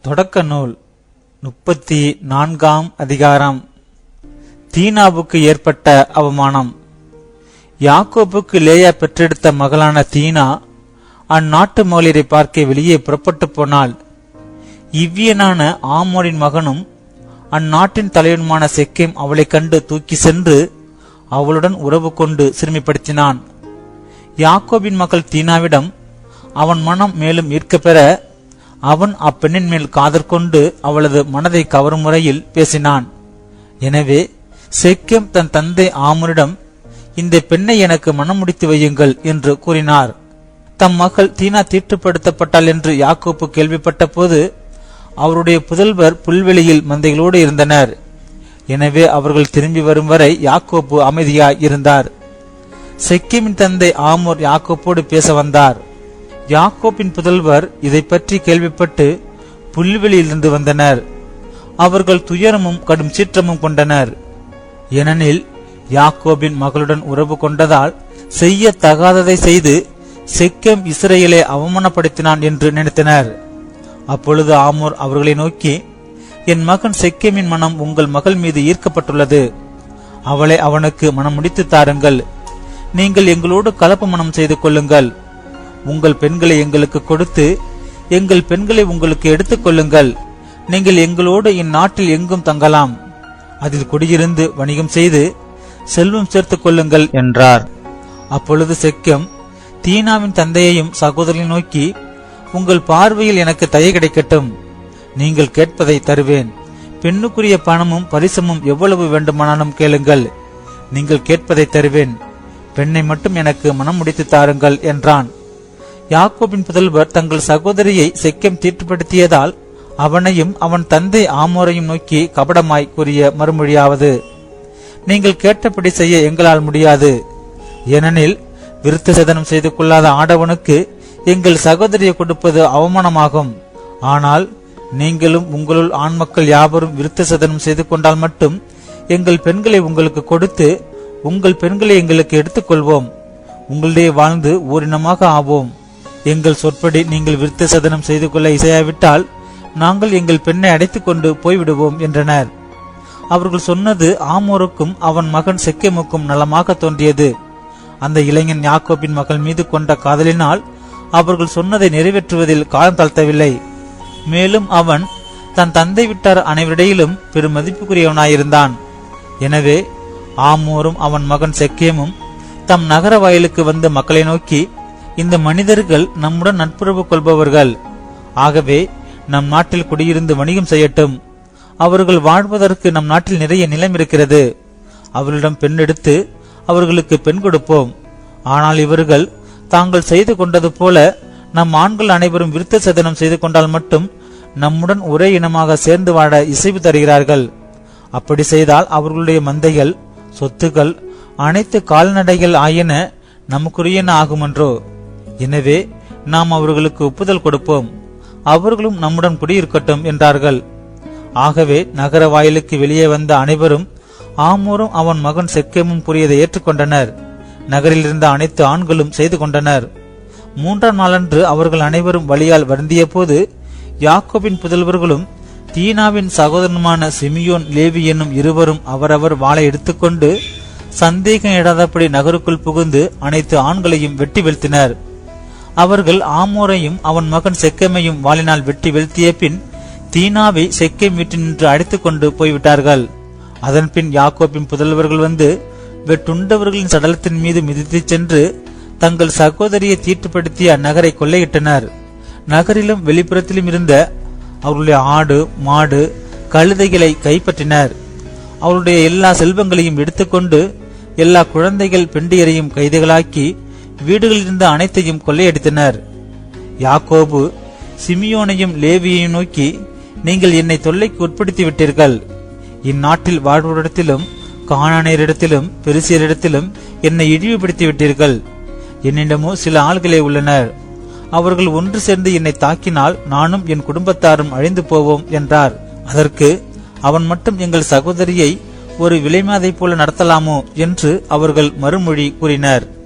தொடக்க நூல் முப்பத்தி நான்காம் அதிகாரம். தீனாவுக்கு ஏற்பட்ட அவமானம். யாக்கோபுக்கு லேயா பெற்றெடுத்த மகளான தீனா அந்நாட்டு மகளிரை பார்க்க வெளியே புறப்பட்டு போனாள். இவ்வியனான ஆமோரின் மகனும் அந்நாட்டின் தலைவனுமான செக்கேம் அவளை கண்டு தூக்கி சென்று அவளுடன் உறவு கொண்டு சிறுமிப்படுத்தினான். யாக்கோபின் மகள் தீனாவிடம் அவன் மனம் மேலும் ஈர்க்கப்பெற அவன் அப்பெண்ணின் மேல் காதற் கொண்டு அவளது மனதை கவரும் முறையில் பேசினான். எனவே செக்கியம் தன் தந்தை ஆமரிடம் இந்த பெண்ணை எனக்கு மனம் முடித்து வையுங்கள் என்று கூறினார். தம் மகள் தீனா தீட்டுப்படுத்தப்பட்டாள் என்று யாக்கோப்பு கேள்விப்பட்ட போது அவருடைய புதல்வர் புல்வெளியில் மந்தைகளோடு இருந்தனர். எனவே அவர்கள் திரும்பி வரும் வரை யாக்கோப்பு அமைதியாய் இருந்தார். செக்கிமின் தந்தை ஆமூர் யாக்கோப்போடு பேச வந்தார். யாக்கோப்பின் புதல்வர் இதை பற்றி கேள்விப்பட்டு புல்வெளியிலிருந்து வந்தனர். அவர்கள் துயரமும் கடும் சீற்றமும் கொண்டனர். ஏனெனில் யாக்கோபின் மகளுடன் உறவு கொண்டதால் செய்ய தகாததை செய்து செக்கேம் இஸ்ரேலை அவமானப்படுத்தினான் என்று நினைத்தனர். அப்பொழுது ஆமூர் அவர்களை நோக்கி என் மகன் செக்கேமின் மனம் உங்கள் மகள் மீது ஈர்க்கப்பட்டுள்ளது. அவளை அவனுக்கு மனம் முடித்து தாருங்கள். நீங்கள் எங்களோடு கலப்பு மனம் செய்து கொள்ளுங்கள். உங்கள் பெண்களை எங்களுக்கு கொடுத்து எங்கள் பெண்களை உங்களுக்கு எடுத்துக் கொள்ளுங்கள். நீங்கள் எங்களோடு இந்நாட்டில் எங்கும் தங்கலாம். அதில் குடியிருந்து வணிகம் செய்து செல்வம் சேர்த்துக் கொள்ளுங்கள் என்றார். அப்பொழுது செக்கம் தீனாவின் தந்தையையும் சகோதரனை நோக்கி உங்கள் பார்வையில் எனக்கு தயை கிடைக்கட்டும். நீங்கள் கேட்பதை தருவேன். பெண்ணுக்குரிய பணமும் பரிசமும் எவ்வளவு வேண்டுமானாலும் கேளுங்கள். நீங்கள் கேட்பதை தருவேன். பெண்ணை மட்டும் எனக்கு மனம் முடித்து தாருங்கள் என்றான். யாக்கோபின் புதல்வர் தங்கள் சகோதரியை செக்கம் தீட்டுப்படுத்தியதால் அவனையும் அவன் தந்தை ஆமோரையும் நோக்கி கபடமாய் கூறிய மறுமொழியாவது நீங்கள் கேட்டபடி செய்ய எங்களால் முடியாது. ஏனெனில் விருத்த சேதனம் செய்து கொள்ளாத ஆடவனுக்கு எங்கள் சகோதரியை கொடுப்பது அவமானமாகும். ஆனால் நீங்களும் உங்களுள் ஆண் மக்கள் யாவரும் விருத்த சேதனம் செய்து கொண்டால் மட்டும் எங்கள் பெண்களை உங்களுக்கு கொடுத்து உங்கள் பெண்களை எங்களுக்கு எடுத்துக்கொள்வோம். உங்களிடையே வாழ்ந்து ஓரினமாக ஆவோம். எங்கள் சொற்படி நீங்கள் விருத்த சதனம் செய்து கொள்ள இசையாவிட்டால் நாங்கள் எங்கள் பெண்ணை அடைத்துக் கொண்டு போய்விடுவோம் என்றனர். அவர்கள் சொன்னது ஆமோருக்கும் அவன் மகன் செக்கேமுக்கும் நலமாக தோன்றியது. அந்த இளைஞன் யாக்கோபின் மகள் மீது கொண்ட காதலினால் அவர்கள் சொன்னதை நிறைவேற்றுவதில் காலம் தாழ்த்தவில்லை. மேலும் அவன் தன் தந்தை விட்டார் அனைவரிடையிலும் பெரும் மதிப்புக்குரியவனாயிருந்தான். எனவே ஆமோரும் அவன் மகன் செக்கேமும் தம் நகர வயலுக்கு வந்த மக்களை நோக்கி இந்த மனிதர்கள் நம்முடன் நட்புறவு கொள்பவர்கள். ஆகவே நம் நாட்டில் குடியிருந்து வணிகம் செய்யட்டும். அவர்கள் வாழ்வதற்கு நம் நாட்டில் நிறைய நிலம் இருக்கிறது. அவர்களிடம் பெண் எடுத்து அவர்களுக்கு பெண் கொடுப்போம். ஆனால் இவர்கள் தாங்கள் செய்து கொண்டது போல நம் ஆண்கள் அனைவரும் விருத்த சதனம் செய்து கொண்டால் மட்டும் நம்முடன் ஒரே இனமாக சேர்ந்து வாழ இசைவு தருகிறார்கள். அப்படி செய்தால் அவர்களுடைய மந்தைகள் சொத்துக்கள் அனைத்து கால்நடைகள் ஆயின நமக்குரியன ஆகுமன்றோ? எனவே நாம் அவர்களுக்கு ஒப்புதல் கொடுப்போம். அவர்களும் நம்முடன் குடியிருக்கட்டும் என்றார்கள். ஆகவே நகர வாயிலுக்கு வெளியே வந்த அனைவரும் ஆமூரும் அவன் மகன் செக்கேமும் கூறியதை ஏற்றுக்கொண்டனர். நகரில் இருந்த அனைத்து ஆண்களும் செய்து கொண்டனர். மூன்றாம் நாளன்று அவர்கள் அனைவரும் வழியால் வருந்திய போது யாக்கோபின் புதல்வர்களும் தீனாவின் சகோதரனுமான சிமியோன் லேவி என்னும் இருவரும் அவரவர் வாளை எடுத்துக்கொண்டு சந்தேகம் இடாதபடி நகருக்குள் புகுந்து அனைத்து ஆண்களையும் வெட்டி வீழ்த்தினர். அவர்கள் ஆமோரையும் அவன் மகன் செக்கமையும் வாளினால் வெட்டி வீழ்த்திய பின் தீனாவை செக்கை வீட்டில் நின்று அழைத்துக் கொண்டு போய்விட்டார்கள். அதன்பின் யாக்கோப்பின் புதல்வர்கள் வந்து வெட்டுண்டவர்களின் சடலத்தின் மீது மிதித்துச் சென்று தங்கள் சகோதரியை தீட்டுப்படுத்திய அந்நகரை கொள்ளையிட்டனர். நகரிலும் வெளிப்புறத்திலும் இருந்த அவருடைய ஆடு மாடு கழுதைகளை கைப்பற்றினர். அவருடைய எல்லா செல்வங்களையும் எடுத்துக்கொண்டு எல்லா குழந்தைகள் பெண்டியரையும் கைதிகளாக்கி வீடுகளில் இருந்த அனைத்தையும் கொள்ளையடித்தனர். யாக்கோபு சிமியோனையும் லேவியையும் நோக்கி நீங்கள் என்னை தொல்லைக்கு உட்படுத்தி விட்டீர்கள் இந்நாட்டில் வாழ்வோரிடத்திலும் காணானியரிடத்திலும் பெருசியரிடத்திலும் என்னை இழிவுபடுத்தி விட்டீர்கள் என்னிடமோ சில ஆள்களே உள்ளனர். அவர்கள் ஒன்று சேர்ந்து என்னை தாக்கினால் நானும் என் குடும்பத்தாரும் அழிந்து போவோம் என்றார். அதற்கு அவன் மட்டும் எங்கள் சகோதரியை ஒரு விலைமாதை போல நடத்தலாமோ? என்று அவர்கள் மறுமொழி கூறினர்.